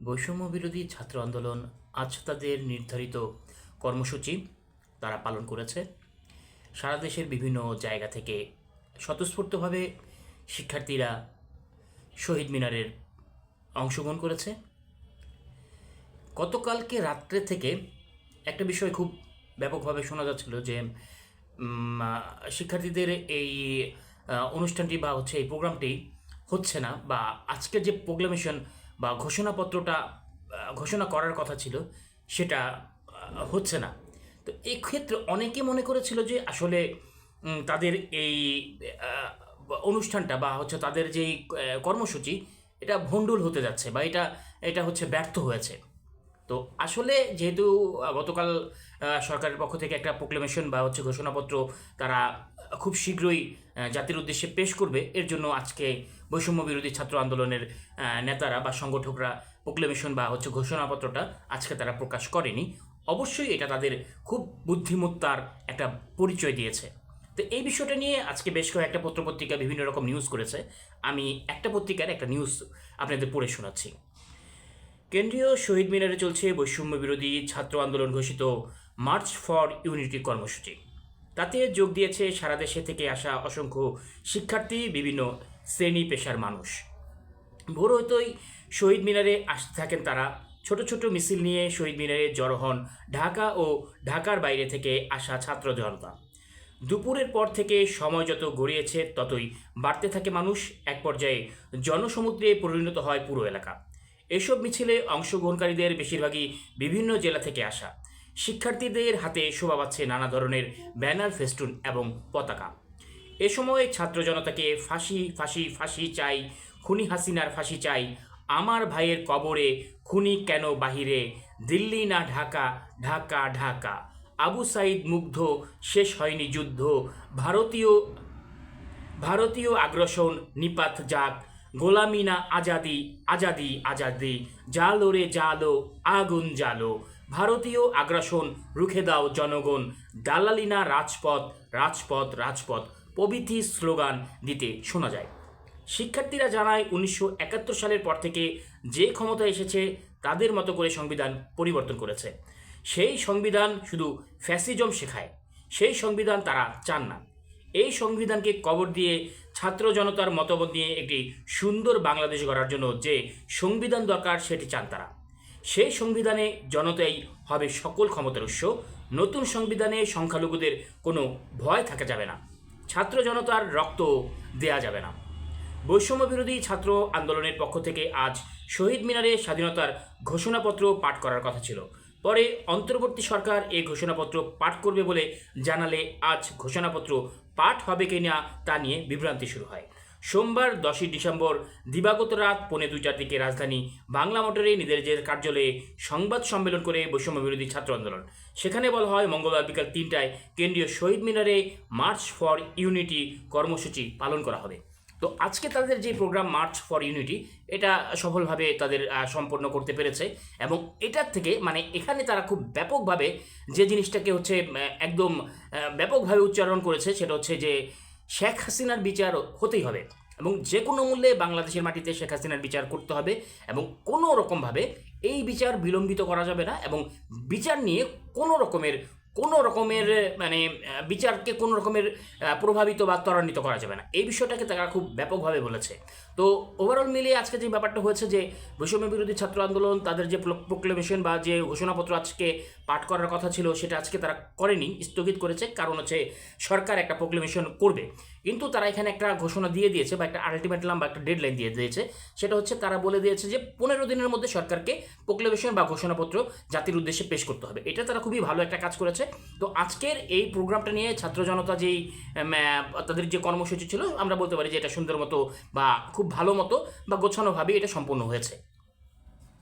বৈষম্য বিরোধী ছাত্র আন্দোলন আজ তাদের নির্ধারিত কর্মসূচি তারা পালন করেছে। সারা দেশের বিভিন্ন জায়গা থেকে স্বতঃস্ফূর্তভাবে শিক্ষার্থীরা শহীদ মিনারের অংশগ্রহণ করেছে। গতকালকে রাত্রে থেকে একটা বিষয় খুব ব্যাপকভাবে শোনা যাচ্ছিল যে শিক্ষার্থীদের এই অনুষ্ঠানটি বা হচ্ছে এই প্রোগ্রামটি হচ্ছে না বা আজকের যে প্রোগ্রামেশন বা ঘোষণাপত্রটা ঘোষণা করার কথা ছিল, সেটা হচ্ছে না। তো এই ক্ষেত্রে অনেকে মনে করেছিল যে আসলে তাদের এই অনুষ্ঠানটা বা হচ্ছে তাদের যেই কর্মসূচি, এটা ভণ্ডুল হতে যাচ্ছে বা এটা এটা হচ্ছে ব্যর্থ হয়েছে। তো আসলে যেহেতু গতকাল সরকারের পক্ষ থেকে একটা প্রোক্লেমেশন বা হচ্ছে ঘোষণাপত্র তারা খুব শীঘ্রই জাতির উদ্দেশ্যে পেশ করবে, এর জন্য আজকে বৈষম্য বিরোধী ছাত্র আন্দোলনের নেতারা বা সংগঠকরা প্রোক্লেমেশন বা হচ্ছে ঘোষণাপত্রটা আজকে তারা প্রকাশ করেনি। অবশ্যই এটা তাদের খুব বুদ্ধিমত্তার একটা পরিচয় দিয়েছে। তো এই বিষয়টা নিয়ে আজকে বেশ কয়েকটা পত্রপত্রিকা বিভিন্ন রকম নিউজ করেছে। আমি একটা পত্রিকার একটা নিউজ আপনাদের পড়ে শোনাচ্ছি। কেন্দ্রীয় শহীদ মিনারে চলছে বৈষম্য বিরোধী ছাত্র আন্দোলন ঘোষিত মার্চ ফর ইউনিটি কর্মসূচি। তাতে যোগ দিয়েছে সারা দেশে থেকে আসা অসংখ্য শিক্ষার্থী, বিভিন্ন শ্রেণি পেশার মানুষ। ভোর হইতেই শহীদ মিনারে আসতে থাকেন তারা। ছোট ছোট মিছিল নিয়ে শহীদ মিনারে জড়ো হন ঢাকা ও ঢাকার বাইরে থেকে আসা ছাত্র জনতা। দুপুরের পর থেকে সময় যত গড়িয়েছে ততই বাড়তে থাকে মানুষ। এক পর্যায়ে জনসমুদ্রে পরিণত হয় পুরো এলাকা। এসব মিছিলে অংশগ্রহণকারীদের বেশিরভাগই বিভিন্ন জেলা থেকে আসা। শিক্ষার্থীদের হাতে শোভা পাচ্ছে নানা ধরনের ব্যানার, ফেস্টুন এবং পতাকা। এ সময় ছাত্র জনতাকে ফাঁসি ফাঁসি ফাঁসি চাই, খুনি হাসিনার ফাঁসি চাই, আমার ভাইয়ের কবরে খুনি কেন বাহিরে, দিল্লি না ঢাকা ঢাকা ঢাকা। আবু সাইদ মুগ্ধ, শেষ হয়নি যুদ্ধ, ভারতীয় ভারতীয় আগ্রাসন নিপাত যাক গোলামি না আজাদি আজাদি আজাদি। জালো রে জালো, আগুন জালো। ভারতীয় আগ্রাসন, রুখে দাও জনগণ। দালালিনা রাজপথ রাজপথ রাজপথ। প্রভৃতি স্লোগান দিতে শোনা যায়। শিক্ষার্থীরা জানায়, উনিশশো একাত্তর সালের পর থেকে যে ক্ষমতা এসেছে, তাদের মতো করে সংবিধান পরিবর্তন করেছে। সেই সংবিধান শুধু ফ্যাসিজম শেখায়। সেই সংবিধান তারা চান না। এই সংবিধানকে কবর দিয়ে ছাত্র জনতার মতামত নিয়ে একটি সুন্দর বাংলাদেশ গড়ার জন্য যে সংবিধান দরকার সেটি চান তারা। সেই সংবিধানে জনতাই হবে সকল ক্ষমতার উৎস। নতুন সংবিধানে সংখ্যালঘুদের কোনো ভয় থাকা যাবে না। ছাত্র জনতার রক্ত দেয়া যাবে না। বৈষম্য বিরোধী ছাত্র আন্দোলনের পক্ষ থেকে আজ শহীদ মিনারে স্বাধীনতার ঘোষণাপত্র পাঠ করার কথা ছিল। পরে অন্তর্বর্তী সরকার এই ঘোষণাপত্র পাঠ করবে বলে জানালে আজ ঘোষণাপত্র পাঠ হবে কিনা তা নিয়ে বিভ্রান্তি শুরু হয়। সোমবার দশই ডিসেম্বর দিবাগত রাত পৌনে দুইটার দিকে রাজধানী বাংলা মোটরে নিজের কার্যালয়ে সংবাদ সম্মেলন করে বৈষম্য বিরোধী ছাত্র আন্দোলন। সেখানে বলা হয়, মঙ্গলবার বিকাল তিনটায় কেন্দ্রীয় শহীদ মিনারে মার্চ ফর ইউনিটি কর্মসূচি পালন করা হবে। তো আজকে তাদের যে প্রোগ্রাম মার্চ ফর ইউনিটি এটা সফলভাবে তাদের সম্পন্ন করতে পেরেছে এবং এটার থেকে মানে এখানে তারা খুব ব্যাপকভাবে যে জিনিসটাকে হচ্ছে একদম ব্যাপকভাবে উচ্চারণ করেছে সেটা হচ্ছে যে শেখ হাসিনার বিচার হতেই হবে এবং যে কোনো মূল্যে বাংলাদেশের মাটিতে শেখ হাসিনার বিচার করতে হবে এবং কোনো রকমভাবে এই বিচার বিলম্বিত করা যাবে না এবং বিচার নিয়ে কোনো রকমের কোনো রকমের মানে বিচারকে কোনো রকমের প্রভাবিত বা ত্বরান্বিত করা যাবে না। এই বিষয়টাকে তারা খুব ব্যাপকভাবে বলেছে। তো ওভারঅল মিলিয়ে আজকে যে ব্যাপারটা হয়েছে যে বৈষম্য বিরোধী ছাত্র আন্দোলন, তাদের যে প্রোক্লেমেশন বা যে ঘোষণাপত্র আজকে পাঠ করার কথা ছিল, সেটা আজকে তারা করেনি, স্থগিত করেছে। কারণ হচ্ছে সরকার একটা প্রোক্লেমেশন করবে। কিন্তু তারা এখানে একটা ঘোষণা দিয়ে দিয়েছে বা একটা আলটিমেটাম বা একটা ডেডলাইন দিয়ে দিয়েছে। সেটা হচ্ছে তারা বলে দিয়েছে যে পনেরো দিনের মধ্যে সরকারকে প্রোক্লেমেশন বা ঘোষণাপত্র জাতির উদ্দেশ্যে পেশ করতে হবে। এটা তারা খুবই ভালো একটা কাজ করেছে। তো আজকের এই প্রোগ্রামটা নিয়ে ছাত্র জনতা যেই তাদের যে কর্মসূচি ছিল, আমরা বলতে পারি যে এটা সুন্দর মতো বা খুব ভালো মতো বা গোছানোভাবে এটা সম্পূর্ণ হয়েছে।